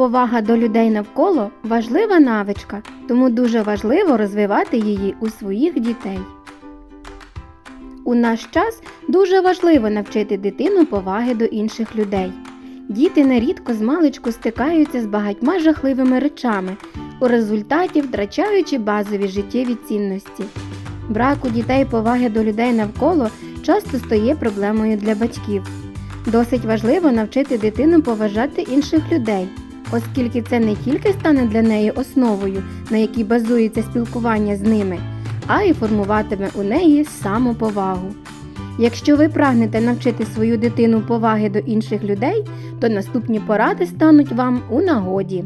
Повага до людей навколо важлива навичка, тому дуже важливо розвивати її у своїх дітей. У наш час дуже важливо навчити дитину поваги до інших людей. Діти нерідко з маличку стикаються з багатьма жахливими речами, у результаті втрачаючи базові життєві цінності. Брак у дітей поваги до людей навколо часто стає проблемою для батьків. Досить важливо навчити дитину поважати інших людей, оскільки це не тільки стане для неї основою, на якій базується спілкування з ними, а й формуватиме у неї самоповагу. Якщо ви прагнете навчити свою дитину поваги до інших людей, то наступні поради стануть вам у нагоді.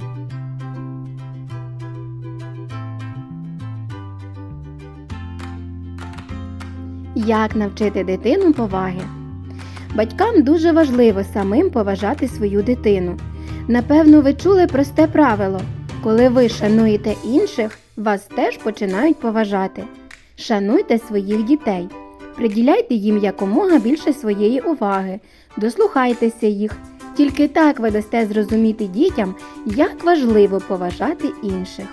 Як навчити дитину поваги? Батькам дуже важливо самим поважати свою дитину. Напевно, ви чули просте правило: коли ви шануєте інших, вас теж починають поважати. Шануйте своїх дітей, приділяйте їм якомога більше своєї уваги, дослухайтеся їх. Тільки так ви дасте зрозуміти дітям, як важливо поважати інших.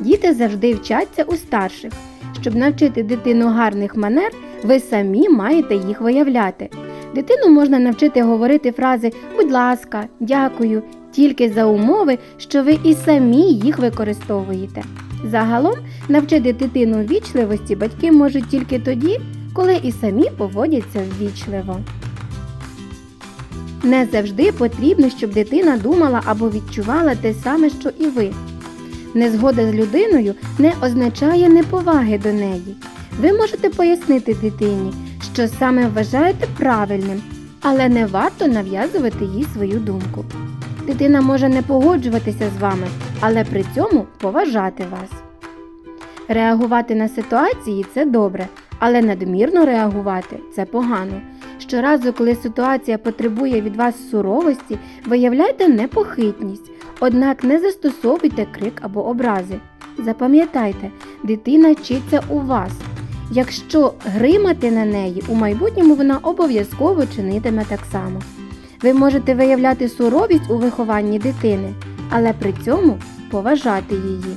Діти завжди вчаться у старших. Щоб навчити дитину гарних манер, ви самі маєте їх виявляти. Дитину можна навчити говорити фрази будь ласка, дякую, тільки за умови, що ви і самі їх використовуєте. Загалом навчити дитину ввічливості батьки можуть тільки тоді, коли і самі поводяться ввічливо. Не завжди потрібно, щоб дитина думала або відчувала те саме, що і ви. Незгода з людиною не означає неповаги до неї. Ви можете пояснити дитині, що саме вважаєте правильним, але не варто нав'язувати їй свою думку. Дитина може не погоджуватися з вами, але при цьому поважати вас. Реагувати на ситуації це добре, але надмірно реагувати це погано. Щоразу, коли ситуація потребує від вас суровості, виявляйте непохитність, однак не застосовуйте крик або образи. Запам'ятайте, дитина вчиться у вас. Якщо гримати на неї, у майбутньому вона обов'язково чинитиме так само. Ви можете виявляти суровість у вихованні дитини, але при цьому поважати її.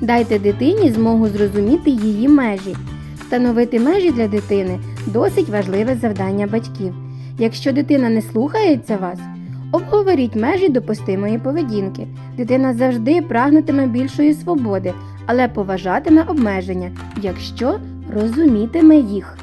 Дайте дитині змогу зрозуміти її межі. Встановити межі для дитини досить важливе завдання батьків. Якщо дитина не слухається вас, обговоріть межі допустимої поведінки. Дитина завжди прагнутиме більшої свободи, але поважатиме обмеження, якщо розумітиме їх.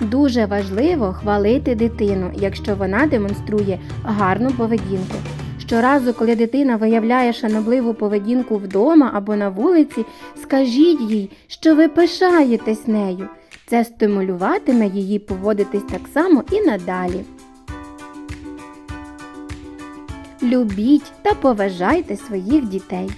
Дуже важливо хвалити дитину, якщо вона демонструє гарну поведінку. Щоразу, коли дитина виявляє шанобливу поведінку вдома або на вулиці, скажіть їй, що ви пишаєтесь нею. Це стимулюватиме її поводитись так само і надалі. Любіть та поважайте своїх дітей.